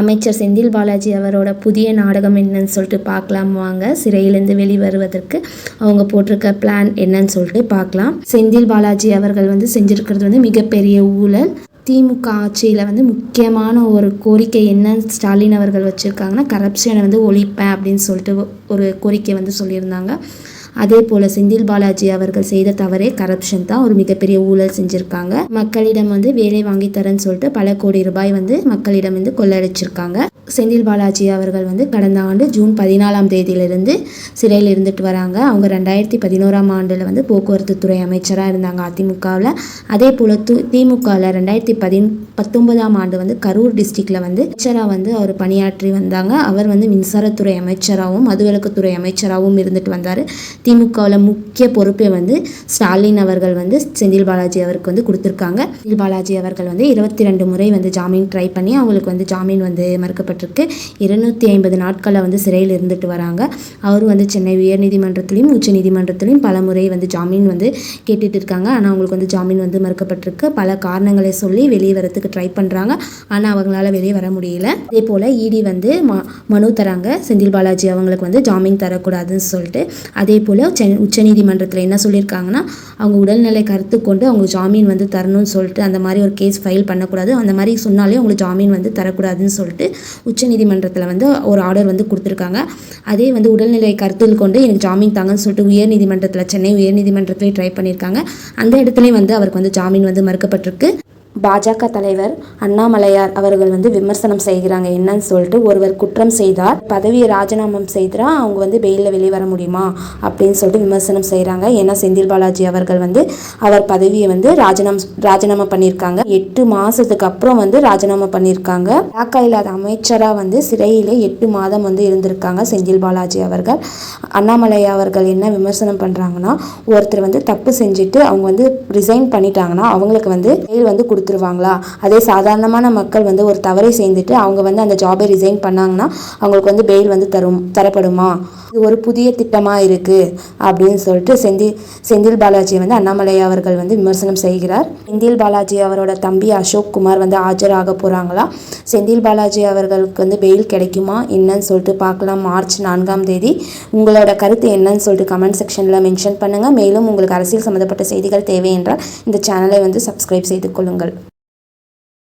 அமைச்சர் செந்தில் பாலாஜி அவரோட புதிய நாடகம் என்னன்னு சொல்லிட்டு பார்க்கலாம் வாங்க. சிறையிலேருந்து வெளிவருவதற்கு அவங்க போட்டிருக்க பிளான் என்னன்னு சொல்லிட்டு பார்க்கலாம். செந்தில் பாலாஜி அவர்கள் வந்து செஞ்சுருக்கிறது வந்து மிகப்பெரிய ஊழல். திமுக ஆட்சியில் வந்து முக்கியமான ஒரு கோரிக்கை என்ன ஸ்டாலின் அவர்கள் வச்சுருக்காங்கன்னா கரப்ஷனை வந்து ஒழிப்பேன் அப்படின்னு சொல்லிட்டு ஒரு கோரிக்கை வந்து சொல்லியிருந்தாங்க. அதே போல் செந்தில் பாலாஜி அவர்கள் செய்த தவறே கரப்ஷன் தான். ஒரு மிகப்பெரிய ஊழல் செஞ்சுருக்காங்க. மக்களிடம் வந்து வேலை வாங்கி தரேன்னு சொல்லிட்டு பல கோடி ரூபாய் வந்து மக்களிடம் வந்து கொள்ளடிச்சிருக்காங்க. செந்தில் பாலாஜி அவர்கள் வந்து கடந்த ஆண்டு ஜூன் பதினாலாம் தேதியிலிருந்து சிறையில் இருந்துட்டு வராங்க. அவங்க ரெண்டாயிரத்தி பதினோராம் ஆண்டில் வந்து போக்குவரத்து துறை அமைச்சராக இருந்தாங்க அதிமுகவில். அதே போல் து திமுகவில் ரெண்டாயிரத்தி பதின் பத்தொன்பதாம் ஆண்டு வந்து கரூர் டிஸ்ட்ரிக்டில் வந்து அமைச்சராக வந்து அவர் பணியாற்றி வந்தாங்க. அவர் வந்து மின்சாரத்துறை அமைச்சராகவும் மதுவிலக்குத்துறை அமைச்சராகவும் இருந்துட்டு வந்தார். திமுகவில் முக்கிய பொறுப்பை வந்து ஸ்டாலின் அவர்கள் வந்து செந்தில் பாலாஜி அவருக்கு வந்து கொடுத்துருக்காங்க. செந்தில் பாலாஜி அவர்கள் வந்து இருபத்தி ரெண்டு முறை வந்து ஜாமீன் ட்ரை பண்ணி அவங்களுக்கு வந்து ஜாமீன் வந்து மறுக்கப்பட்டிருக்கு இருநூற்றி ஐம்பது நாட்களில் வந்து சிறையில் இருந்துட்டு வராங்க. அவர் வந்து சென்னை உயர்நீதிமன்றத்திலையும் உச்ச நீதிமன்றத்திலையும் பல முறை வந்து ஜாமீன் வந்து கேட்டுட்டு இருக்காங்க. ஆனால் அவங்களுக்கு வந்து ஜாமீன் வந்து மறுக்கப்பட்டிருக்கு. பல காரணங்களை சொல்லி வெளியே வரத்துக்கு ட்ரை பண்ணுறாங்க ஆனால் அவங்களால வெளியே வர முடியல. அதே போல் இடி வந்து ம மனு தராங்க. செந்தில் பாலாஜி அவங்களுக்கு வந்து ஜாமீன் தரக்கூடாதுன்னு சொல்லிட்டு. அதே போல் சென் உச்சநீதிமன்றத்தில் என்ன சொல்லியிருக்காங்கன்னா அவங்க உடல்நிலை கருத்து கொண்டு அவங்க ஜாமீன் வந்து தரணும்னு சொல்லிட்டு அந்த மாதிரி ஒரு கேஸ் ஃபைல் பண்ணக்கூடாது. அந்த மாதிரி சொன்னாலே அவங்களுக்கு ஜாமீன் வந்து தரக்கூடாதுன்னு சொல்லிட்டு உச்சநீதிமன்றத்தில் வந்து ஒரு ஆர்டர் வந்து கொடுத்துருக்காங்க. அதே வந்து உடல்நிலை கருத்தில் கொண்டு எனக்கு ஜாமீன் தாங்கன்னு சொல்லிட்டு உயர்நீதிமன்றத்தில் சென்னை உயர்நீதிமன்றத்திலே ட்ரை பண்ணியிருக்காங்க அந்த இடத்துலையும் வந்து அவருக்கு வந்து ஜாமீன் வந்து மறுக்கப்பட்டிருக்கு. பாஜக தலைவர் அண்ணாமலையார் அவர்கள் வந்து விமர்சனம் செய்கிறாங்க. என்னன்னு சொல்லிட்டு ஒருவர் குற்றம் செய்தார். பதவியை ராஜினாமம் செய்தா அவங்க வந்து வெயிலில் வெளியே வர முடியுமா? அப்படின்னு சொல்லிட்டு விமர்சனம் செய்கிறாங்க ஏன்னா செந்தில் பாலாஜி அவர்கள் வந்து அவர் பதவியை வந்து ராஜினாமா ராஜினாமா பண்ணியிருக்காங்க. எட்டு மாதத்துக்கு அப்புறம் வந்து ராஜினாமா பண்ணியிருக்காங்க. பாக்க இல்லாத அமைச்சராக வந்து சிறையில் எட்டு மாதம் வந்து இருந்திருக்காங்க செந்தில் பாலாஜி அவர்கள். அண்ணாமலை அவர்கள் என்ன விமர்சனம் பண்ணுறாங்கன்னா ஒருத்தர் வந்து தப்பு செஞ்சுட்டு அவங்க வந்து ரிசைன் பண்ணிட்டாங்கன்னா அவங்களுக்கு வந்து பெயில் வந்து கொடுத்துருவாங்களா? அதே சாதாரணமான மக்கள் வந்து ஒரு தவறை செய்துட்டு அவங்க வந்து அந்த ஜாபை ரிசைன் பண்ணாங்கன்னா அவங்களுக்கு வந்து பெயில் வந்து தரும் தரப்படுமா? இது ஒரு புதிய திட்டமாக இருக்குது அப்படின்னு சொல்லிட்டு செந்தில் செந்தில் பாலாஜி வந்து அண்ணாமலை அவர்கள் வந்து விமர்சனம் செய்கிறார். செந்தில் பாலாஜி அவரோட தம்பி அசோக் குமார் வந்து ஆஜராக போகிறாங்களா செந்தில் பாலாஜி அவர்களுக்கு வந்து பெயில் கிடைக்குமா? என்னன்னு சொல்லிட்டு பார்க்கலாம். மார்ச் நான்காம் தேதி. உங்களோட கருத்து என்னன்னு சொல்லிட்டு கமெண்ட் செக்ஷனில் மென்ஷன் பண்ணுங்கள் மேலும் உங்களுக்கு அரசியல் சம்மந்தப்பட்ட செய்திகள் தேவை என்றால் இந்த சேனலை வந்து சப்ஸ்கிரைப் செய்து கொள்ளுங்கள்.